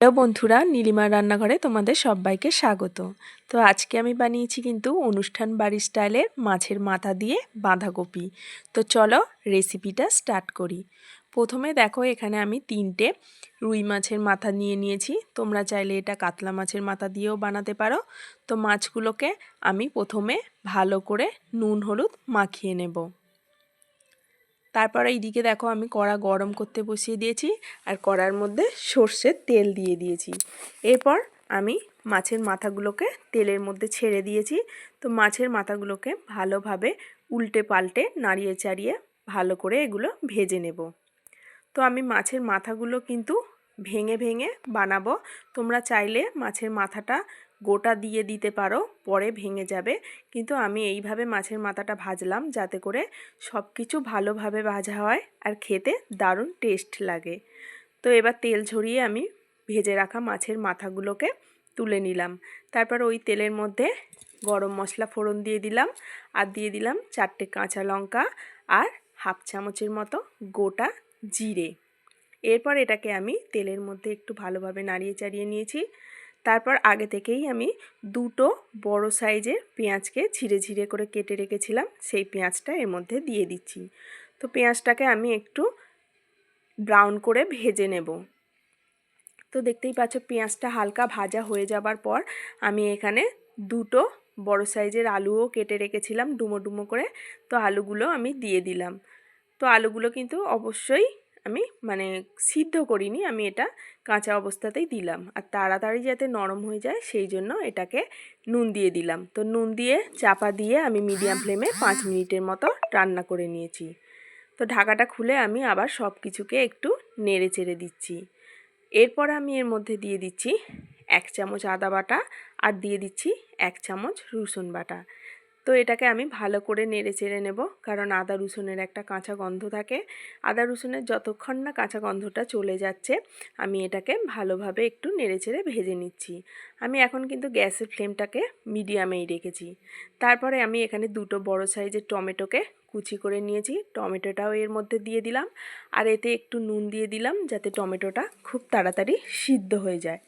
Hello বন্ধুরা, নীলিমার রান্নাঘরে তোমাদের সবাইকে স্বাগত। তো আজকে আমি বানিয়েছি কিন্তু অনুষ্ঠান বাড়ির স্টাইলে মাছের মাথা দিয়ে বাঁধাকপি। তো চলো রেসিপিটা স্টার্ট করি। প্রথমে দেখো এখানে আমি তিনটে রুই মাছের মাথা নিয়ে নিয়েছি। তোমরা চাইলে এটা কাতলা মাছের মাথা দিয়েও বানাতে পারো। তো মাছগুলোকে আমি প্রথমে ভালো করে নুন, হলুদ মাখিয়ে নেব। তারপর এইদিকে দেখো আমি কড়া গরম করতে বসিয়ে দিয়েছি আর কড়ার মধ্যে সর্ষের তেল দিয়ে দিয়েছি। এরপর আমি মাছের মাথাগুলোকে তেলের মধ্যে ছেড়ে দিয়েছি। তো মাছের মাথাগুলোকে ভালোভাবে উল্টে পাল্টে নাড়িয়ে চাড়িয়ে ভালো করে এগুলো ভেজে নেব। তো আমি মাছের মাথাগুলো কিন্তু ভেঙে ভেঙে বানাবো। তোমরা চাইলে মাছের মাথাটা গোটা দিয়ে দিতে পারো, পরে ভেঙে যাবে। কিন্তু আমি এইভাবে মাছের মাথাটা ভাজলাম যাতে করে সব কিছু ভালোভাবে ভাজা হয় আর খেতে দারুণ টেস্ট লাগে। তো এবার তেল ঝরিয়ে আমি ভেজে রাখা মাছের মাথাগুলোকে তুলে নিলাম। তারপর ওই তেলের মধ্যে গরম মশলা ফোড়ন দিয়ে দিলাম আর দিয়ে দিলাম চারটে কাঁচা লঙ্কা আর হাফ চামচের মতো গোটা জিরে। এরপর এটাকে আমি তেলের মধ্যে একটু ভালোভাবে নাড়িয়ে চাড়িয়ে নিয়েছি। তারপর আগে থেকেই আমি দুটো বড় সাইজের পেঁয়াজকে ঝিরে ঝিরে করে কেটে রেখেছিলাম, সেই পেঁয়াজটা এর মধ্যে দিয়ে দিচ্ছি। তো পেঁয়াজটাকে আমি একটু ব্রাউন করে ভেজে নেব। তো দেখতেই পাচ্ছ পেঁয়াজটা হালকা ভাজা হয়ে যাবার পর আমি এখানে দুটো বড় সাইজের আলুও কেটে রেখেছিলাম ডুমো ডুমো করে। তো আলুগুলো আমি দিয়ে দিলাম। তো আলুগুলো কিন্তু অবশ্যই আমি মানে সিদ্ধ করিনি, আমি এটা কাঁচা অবস্থাতেই দিলাম। আর তাড়াতাড়ি যাতে নরম হয়ে যায়, সেই জন্য এটাকে নুন দিয়ে দিলাম। তো নুন দিয়ে চাপা দিয়ে আমি মিডিয়াম ফ্লেমে পাঁচ মিনিটের মতো রান্না করে নিয়েছি। তো ঢাকাটা খুলে আমি আবার সব কিছুকে একটু নেড়ে চেড়ে দিচ্ছি। এরপর আমি এর মধ্যে দিয়ে দিচ্ছি এক চামচ আদা বাটা আর দিয়ে দিচ্ছি এক চামচ রসুন বাটা। তো এটাকে আমি ভালো করে নেড়ে চেড়ে নেব। কারণ আদা রসুনের একটা কাঁচা গন্ধ থাকে। আদা রসুনের যতক্ষণ না কাঁচা গন্ধটা চলে যাচ্ছে, আমি এটাকে ভালোভাবে একটু নেড়ে চেড়ে ভেজে নিচ্ছি। আমি এখন কিন্তু গ্যাসের ফ্লেমটাকে মিডিয়ামেই রেখেছি। তারপরে আমি এখানে দুটো বড় সাইজের টমেটোকে কুচি করে নিয়েছি। টমেটোটাও এর মধ্যে দিয়ে দিলাম। আর এতে একটু নুন দিয়ে দিলাম যাতে টমেটোটা খুব তাড়াতাড়ি সিদ্ধ হয়ে যায়।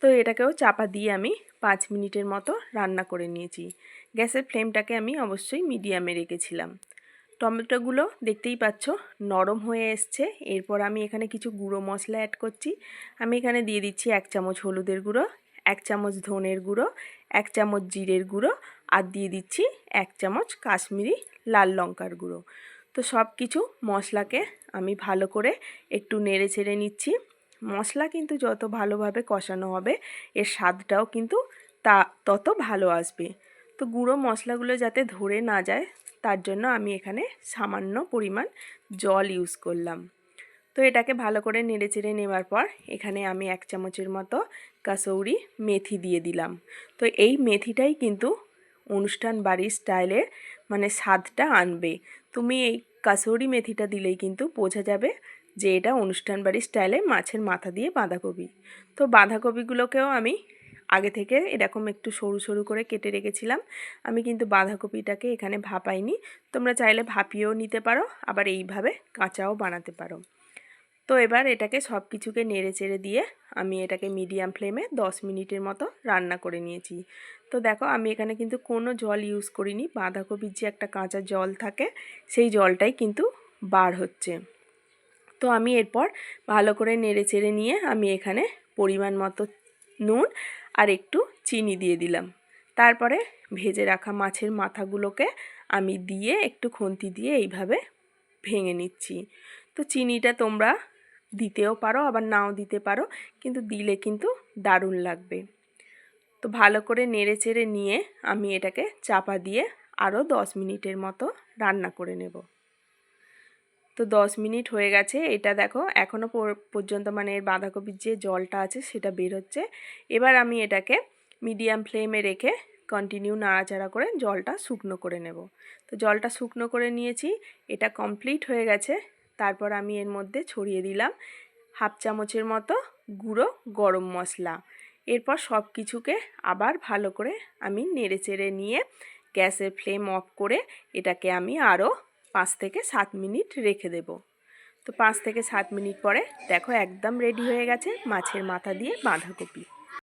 তো এটাকেও চাপা দিয়ে আমি পাঁচ মিনিটের মতো রান্না করে নিয়েছি। গ্যাসের ফ্লেমটাকে আমি অবশ্যই মিডিয়ামে রেখেছিলাম। টমেটোগুলো দেখতেই পাচ্ছ নরম হয়ে এসছে। এরপর আমি এখানে কিছু গুঁড়ো মশলা অ্যাড করছি। আমি এখানে দিয়ে দিচ্ছি এক চামচ হলুদের গুঁড়ো, এক চামচ ধনের গুঁড়ো, এক চামচ জিরের গুঁড়ো আর দিয়ে দিচ্ছি এক চামচ কাশ্মীরি লাল লঙ্কার গুঁড়ো। তো সব কিছু মশলাকে আমি ভালো করে একটু নেড়ে ছেড়ে নিচ্ছি। মশলা কিন্তু যত ভালোভাবে কষানো হবে, এর স্বাদটাও কিন্তু তা তত ভালো আসবে। তো গুঁড়ো মশলাগুলো যাতে ধরে না যায়, তার জন্য আমি এখানে সামান্য পরিমাণ জল ইউজ করলাম। তো এটাকে ভালো করে নেড়ে চেড়ে নেওয়ার পর এখানে আমি এক চামচের মতো কাসৌরি মেথি দিয়ে দিলাম। তো এই মেথিটাই কিন্তু অনুষ্ঠান বাড়ির স্টাইলের মানে স্বাদটা আনবে। তুমি এই কাসৌরি মেথিটা দিলেই কিন্তু বোঝা যাবে যে এটা অনুষ্ঠান বাড়ির স্টাইলে মাছের মাথা দিয়ে বাঁধাকপি। তো বাঁধাকপিগুলোকেও আমি আগে থেকে এরকম একটু সরু সরু করে কেটে রেখেছিলাম। আমি কিন্তু বাঁধাকপিটাকে এখানে ভাপাইনি। তোমরা চাইলে ভাপিয়েও নিতে পারো, আবার এইভাবে কাঁচাও বানাতে পারো। তো এবার এটাকে সব কিছুকে নেড়ে চেড়ে দিয়ে আমি এটাকে মিডিয়াম ফ্লেমে 10 মিনিটের মতো রান্না করে নিয়েছি। তো দেখো, আমি এখানে কিন্তু কোনো জল ইউজ করিনি। বাঁধাকপির যে একটা কাঁচা জল থাকে, সেই জলটাই কিন্তু বার হচ্ছে। তো আমি এরপর ভালো করে নেড়ে চেড়ে নিয়ে আমি এখানে পরিমাণ মতো নুন আর একটু চিনি দিয়ে দিলাম। তারপরে ভেজে রাখা মাছের মাথাগুলোকে আমি দিয়ে একটু খুন্তি দিয়ে এইভাবে ভেঙে নিচ্ছি। তো চিনিটা তোমরা দিতেও পারো, আবার নাও দিতে পারো, কিন্তু দিলে কিন্তু দারুণ লাগবে। তো ভালো করে নেড়ে চেড়ে নিয়ে আমি এটাকে চাপা দিয়ে আরও দশ মিনিটের মতো রান্না করে নেব। তো দশ মিনিট হয়ে গেছে। এটা দেখো এখনও পর্যন্ত মানে এর বাঁধাকপির যে জলটা আছে সেটা বের হচ্ছে। এবার আমি এটাকে মিডিয়াম ফ্লেমে রেখে কন্টিনিউ নাড়াচাড়া করে জলটা শুকনো করে নেব। তো জলটা শুকনো করে নিয়েছি, এটা কমপ্লিট হয়ে গেছে। তারপর আমি এর মধ্যে ছড়িয়ে দিলাম হাফ চামচের মতো গুঁড়ো গরম মশলা। এরপর সব কিছুকে আবার ভালো করে আমি নেড়ে চেড়ে নিয়ে গ্যাসের ফ্লেম অফ করে এটাকে আমি আরও পাঁচ থেকে সাত মিনিট রেখে দেব। তো পাঁচ থেকে সাত মিনিট পরে দেখো একদম রেডি হয়ে গেছে মাছের মাথা দিয়ে বাঁধাকপি।